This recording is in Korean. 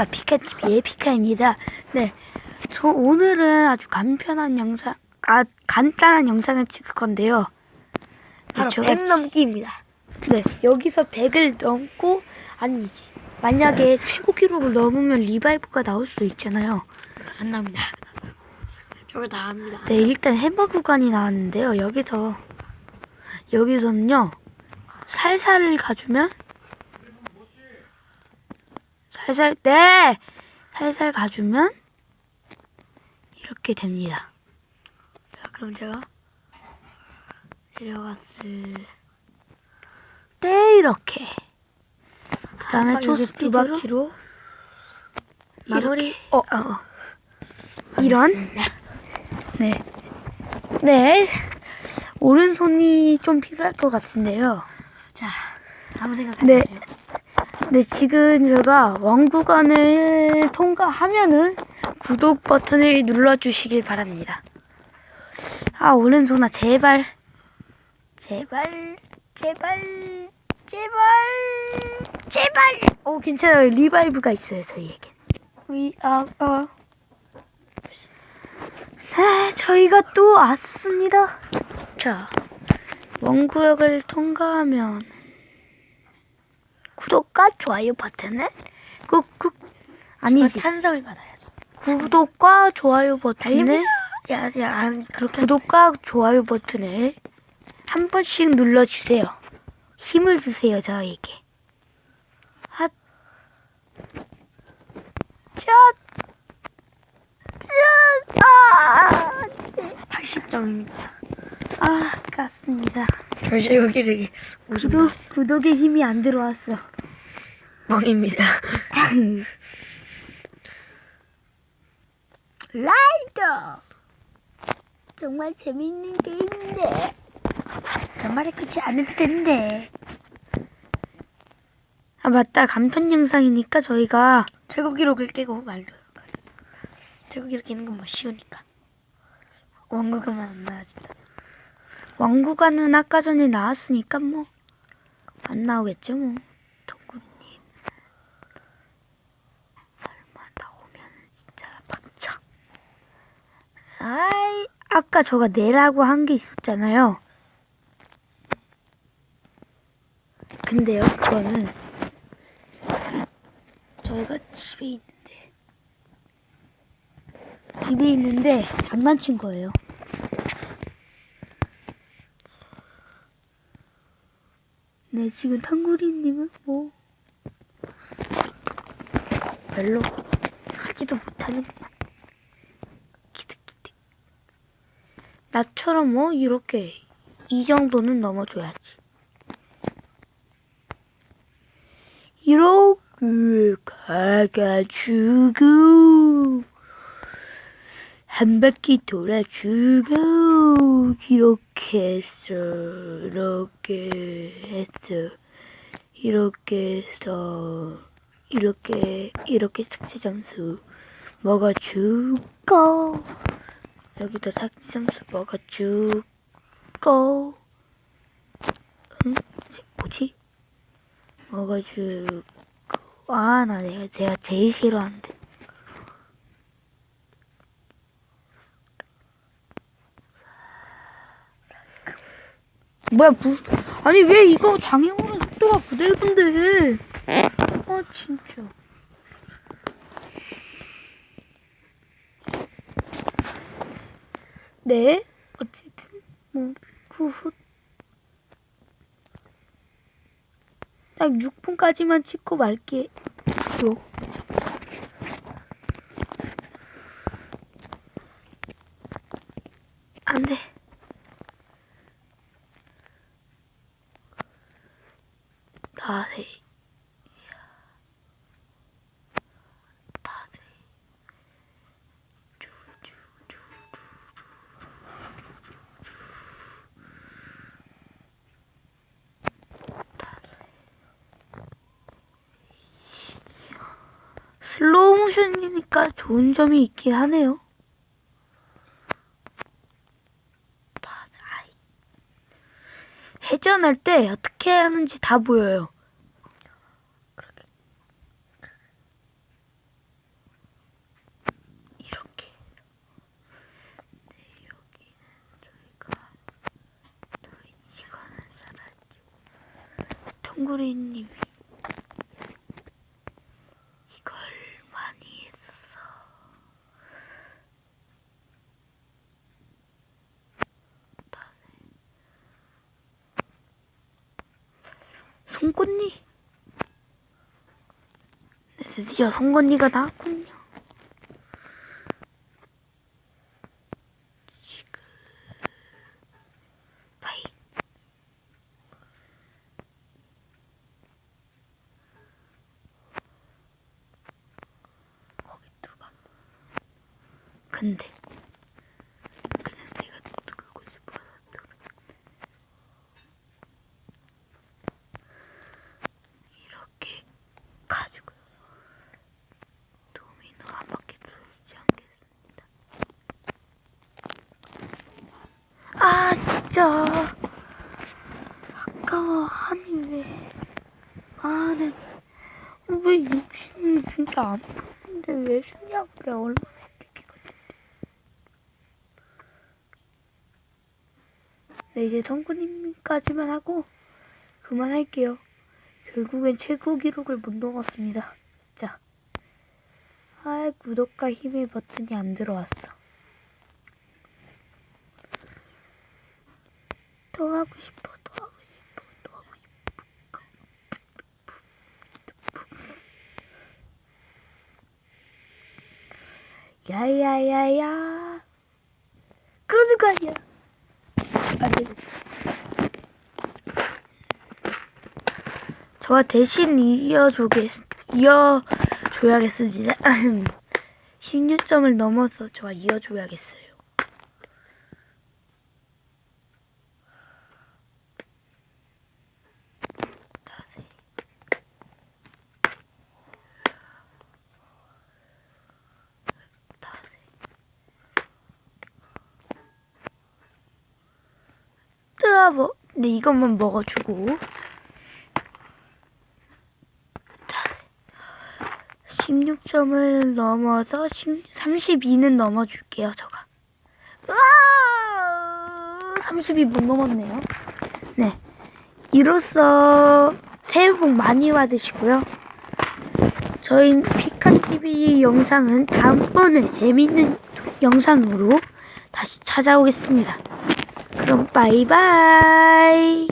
안녕하십니까 피카TV의 피카입니다. 네, 저 오늘은 아주 간편한 영상, 아, 간단한 영상을 찍을 건데요. 네, 바로 제가 100 지- 넘기입니다. 네, 여기서 100을 넘고 아니지. 만약에 최고 기록을 넘으면 리바이브가 나올 수 있잖아요. 안 나옵니다. 저거 다 합니다. 네, 일단 해머 구간이 나왔는데요. 여기서 여기서는요. 살살을 가주면 살살 네 살살 가주면 이렇게 됩니다. 자, 그럼 제가 내려갔을 네 이렇게. 그다음에 아, 초스피드로 마무리. 이렇게. 어, 어, 어. 이런 네. 네. 오른손이 좀 필요할 것 같은데요. 자, 아무 생각 안 네. 하세요. 네, 지금 제가 왕구간을 통과하면은 구독 버튼을 눌러주시길 바랍니다. 아, 오른손아, 제발. 제발, 제발, 제발, 제발. 오, 괜찮아요. 리바이브가 있어요, 저희에게. 위, 아, 아. 네, 저희가 또 왔습니다. 자, 원구역을 통과하면 구독과 좋아요 버튼을 꾹꾹 아니지 찬성을 받아야죠. 구독과 좋아요 버튼을. 야, 야, 안, 그렇게 구독과 좋아요 버튼을 한 번씩 눌러주세요. 힘을 주세요 저에게. 핫, 짠, 짠, 아, 네. 80점입니다. 아, 깠습니다. 절제 여기를 웃음 구독, 구독의 힘이 안 들어왔어. 멍입니다. 라이더! 정말 재밌는 게임인데. 말이 끝이 안 해도 되는데. 아, 맞다. 간편 영상이니까 저희가 최고 기록을 깨고 말도. 최고 기록 깨는 건 뭐 쉬우니까. 원고가만 안 나아진다. 왕구가는 아까 전에 나왔으니까 뭐, 안 나오겠죠, 뭐. 동구님. 설마 나오면 진짜 박쳐. 아이, 아까 저가 내라고 한 게 있었잖아요. 근데요, 그거는 저희가 집에 있는데 집에 있는데 장난친 거예요. 네, 지금 탕구리님은 뭐 별로 하지도 못하는구만. 기득기득. 나처럼 뭐 이렇게 이 정도는 넘어줘야지. 이렇게 가가지고 한 바퀴 돌아주고 이렇게 해서 이렇게 해서 이렇게 해서 이렇게 이렇게 삭제 점수 먹어주고 여기도 삭제 점수 먹어주고 응? 뭐지? 먹어주고 아나 내가 제가 제일 싫어하는데 뭐야 무슨 아니 왜 이거 장애물은 속도가 부들분들 아 진짜. 네 어쨌든 뭐 후후. 딱 6분까지만 찍고 말게요 슬로우 모션이니까 좋은 점이 있긴 하네요. 회전할 때 어떻게 하는지 다 보여요. 네, 동구리님이 송곳니? 네, 드디어 송곳니가 나왔군요. 근데 그냥 내가 누르고 싶어서 누르는데 이렇게 가지고 도미노 한 바퀴 돌지 않겠습니다. 아 진짜 아까워 아니 왜 아네 왜 욕심이 진짜 안 나는데 왜 쉬냐고 내가 얼마나 이렇게 네 이제 성구님까지만 하고 그만할게요. 결국엔 최고 기록을 못 넘었습니다. 진짜. 아 구독과 힘의 버튼이 안 들어왔어 더 하고 싶어 더 하고 싶어 더 하고 싶어. 야야야야. 그러는 거 아니야. 안 저와 대신 이어줘겠 이어줘야겠습니다. 16점을 넘어서 저와 이어줘야겠어요 뜨아버 네 이것만 먹어주고. 자, 16점을 넘어서 32는 넘어줄게요 저가. 으아 32 못 넘었네요. 네. 이로써 새해 복 많이 받으시고요. 저희 피카TV 영상은 다음번에 재밌는 영상으로 다시 찾아오겠습니다 그럼 바이바이